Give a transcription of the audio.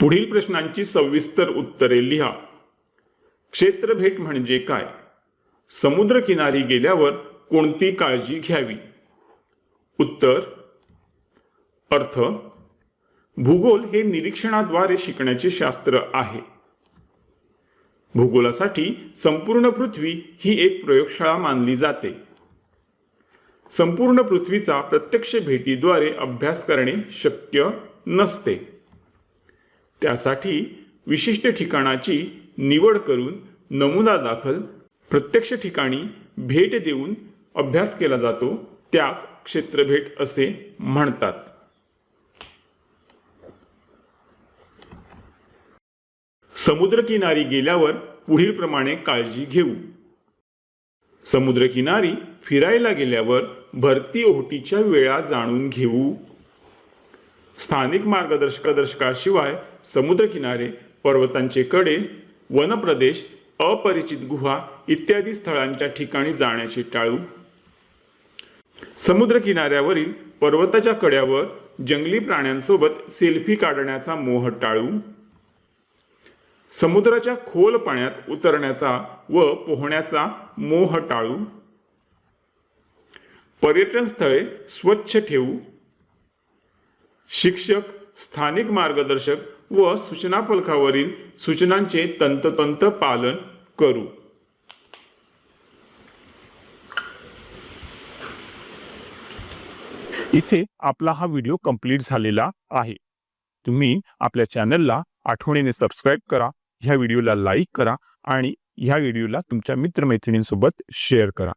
पुढील प्रश्नांची सविस्तर उत्तरे लिहा. क्षेत्रभेट म्हणजे काय? समुद्रकिनारी गेल्यावर कोणती काळजी घ्यावी? उत्तर अर्थ भूगोल हे निरीक्षणाद्वारे शिकण्याचे शास्त्र आहे. भूगोलासाठी संपूर्ण पृथ्वी ही एक प्रयोगशाळा मानली जाते. संपूर्ण पृथ्वीचा प्रत्यक्ष भेटीद्वारे अभ्यास करणे शक्य नसते. त्यासाठी विशिष्ट ठिकाणाची निवड करून नमुना दाखल प्रत्यक्ष ठिकाणी भेट देऊन अभ्यास केला जातो त्यास क्षेत्रभेट असे म्हणतात. समुद्रकिनारी गेल्यावर पुढील प्रमाणे काळजी घेऊ. समुद्रकिनारी फिरायला गेल्यावर भरती ओहोटीच्या वेळा जाणून घेऊ. स्थानिक मार्गदर्शकदर्शकाशिवाय समुद्रकिनारे पर्वतांचे कडे वनप्रदेश अपरिचित गुहा इत्यादी स्थळांच्या ठिकाणी जाण्याचे टाळू. समुद्रकिनाऱ्यावरील पर्वताच्या कड्यावर जंगली प्राण्यांसोबत सेल्फी काढण्याचा मोह टाळू. समुद्राच्या खोल पाण्यात उतरण्याचा व पोहण्याचा मोह टाळू. पर्यटन स्थळे स्वच्छ ठेवू. शिक्षक स्थानिक मार्गदर्शक व सूचना फलकावरील सूचनांचे तंततंत पालन करू. इथे आपला हा व्हिडिओ कंप्लीट झालेला आहे. तुम्ही आपल्या चॅनलला आठवणीने सबस्क्राईब करा ह्या व्हिडिओला लाईक करा आणि ह्या व्हिडिओला तुमच्या मित्रमैत्रिणींसोबत शेअर करा.